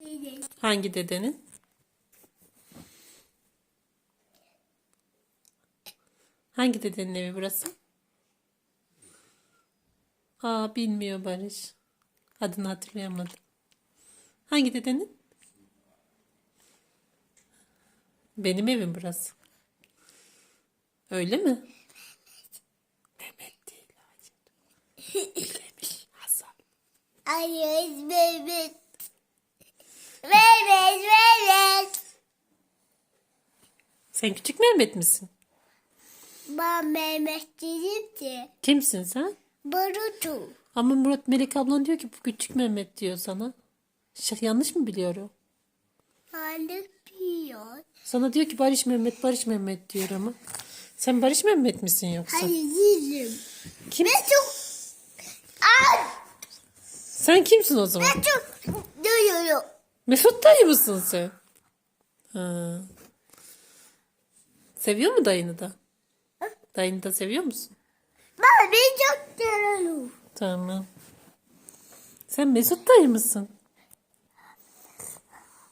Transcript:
Dede. Hangi dedenin? Hangi dedenin evi burası? Aa bilmiyor Barış. Adını hatırlayamadım. Hangi dedenin? Benim evim burası. Öyle mi? Mehmet değil. Hayır. Hasan. Hayır Mehmet. Mehmet Mehmet. Sen küçük Mehmet misin? Ben Mehmet dedim ki. Kimsin sen? Barutu. Ama Murat Melek ablan diyor ki bu küçük Mehmet diyor sana. Ş- yanlış mı biliyorum? Halı piyon. Sana diyor ki Barış Mehmet, Barış Mehmet diyor ama. Sen Barış Mehmet misin yoksa? Hayır değilim. Kim? Mesut. Ay. Sen kimsin o zaman? Mesut. Duyuyorum. Mesut dayı mısın sen? Ha. Seviyor mu dayını da? Dayını da seviyor musun? Ben çok seviyorum. Tamam. Sen Mesut dayı mısın?